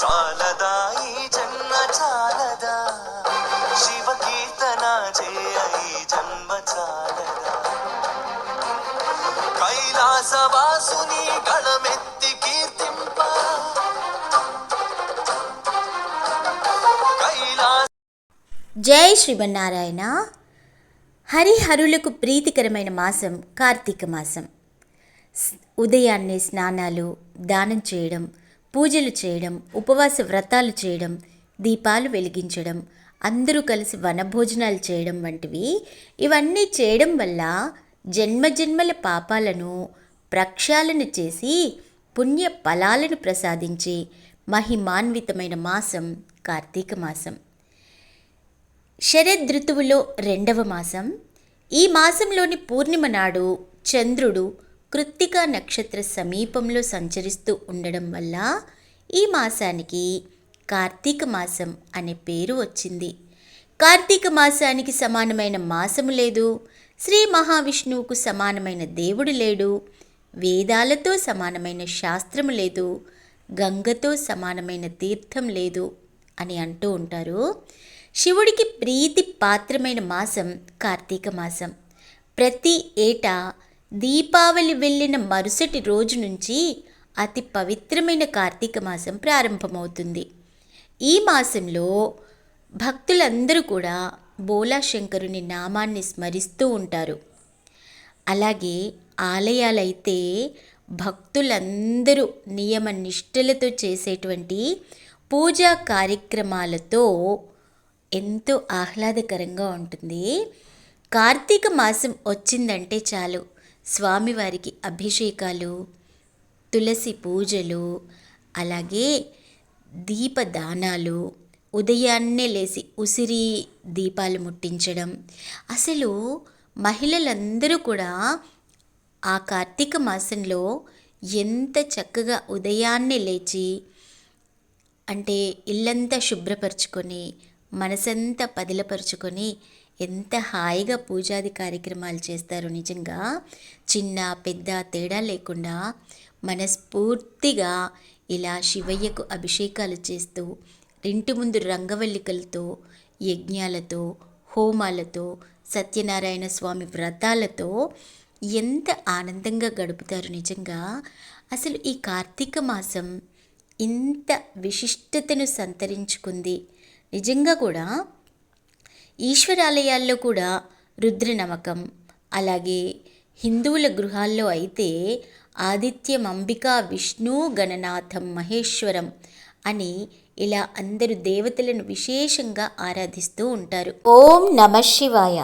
చాలదా ఈ జన్మ చాలదా శివ కీర్తన చేయ ఈ జన్మ చాలదా కీర్తింప. జై శ్రీమన్నారాయణ. హరిహరులకు ప్రీతికరమైన మాసం కార్తీక మాసం. ఉదయాన్నే స్నానాలు దానం చేయడం పూజలు చేయడం ఉపవాస వ్రతాలు చేయడం దీపాలు వెలిగించడం అందరూ కలిసి వనభోజనాలు చేయడం వంటివి. ఇవన్నీ చేయడం వల్ల జన్మజన్మల పాపాలను ప్రక్షాళన చేసి పుణ్య ఫలాలను ప్రసాదించే మహిమాన్వితమైన మాసం కార్తీక మాసం. శరదృతువులో రెండవ మాసం. ఈ మాసంలోని పూర్ణిమ నాడు చంద్రుడు కృత్తికా నక్షత్ర సమీపంలో సంచరిస్తూ ఉండడం వల్ల ఈ మాసానికి కార్తీక మాసం అనే పేరు వచ్చింది. కార్తీక మాసానికి సమానమైన మాసము లేదు. శ్రీ మహావిష్ణువుకు సమానమైన దేవుడు లేడు. వేదాలతో సమానమైన శాస్త్రము లేదు. గంగతో సమానమైన తీర్థం లేదు అని అంటూ ఉంటారు. శివుడికి ప్రీతి పాత్రమైన మాసం కార్తీక మాసం. ప్రతి ఏటా దీపావళి వెళ్ళిన మరుసటి రోజు నుంచి అతి పవిత్రమైన కార్తీక మాసం ప్రారంభమవుతుంది. ఈ మాసంలో భక్తులందరూ కూడా బోలాశంకరుని నామాన్ని స్మరిస్తూ ఉంటారు. అలాగే ఆలయాలైతే భక్తులందరూ నియమ నిష్ఠలతో చేసేటువంటి పూజా కార్యక్రమాలతో ఎంతో ఆహ్లాదకరంగా ఉంటుంది. కార్తీక మాసం వచ్చిందంటే చాలు. స్వామివారికి అభిషేకాలు తులసి పూజలు అలాగే దీపదానాలు ఉదయాన్నే లేచి ఉసిరి దీపాలు ముట్టించడం. అసలు మహిళలందరూ కూడా ఆ కార్తీక మాసంలో ఎంత చక్కగా ఉదయాన్నే లేచి అంటే ఇల్లంతా శుభ్రపరచుకొని మనసంతా పదిలపరుచుకొని ఎంత హాయిగా పూజాది కార్యక్రమాలు చేస్తారు నిజంగా చిన్న పెద్ద తేడా లేకుండా మనస్ఫూర్తిగా ఇలా శివయ్యకు అభిషేకాలు చేస్తూ ఇంటి ముందు రంగవల్లికలతో యజ్ఞాలతో హోమాలతో సత్యనారాయణ స్వామి వ్రతాలతో ఎంత ఆనందంగా గడుపుతారు నిజంగా. అసలు ఈ కార్తీక మాసం ఇంత విశిష్టతను సంతరించుకుంది. నిజంగా కూడా ఈశ్వరాలయాల్లో కూడా రుద్ర నమ్మకం అలాగే హిందువుల గృహాల్లో అయితే ఆదిత్యం అంబికా విష్ణు గణనాథం మహేశ్వరం అని ఇలా అందరు దేవతలను విశేషంగా ఆరాధిస్తూ ఉంటారు. ఓం నమ శివాయ.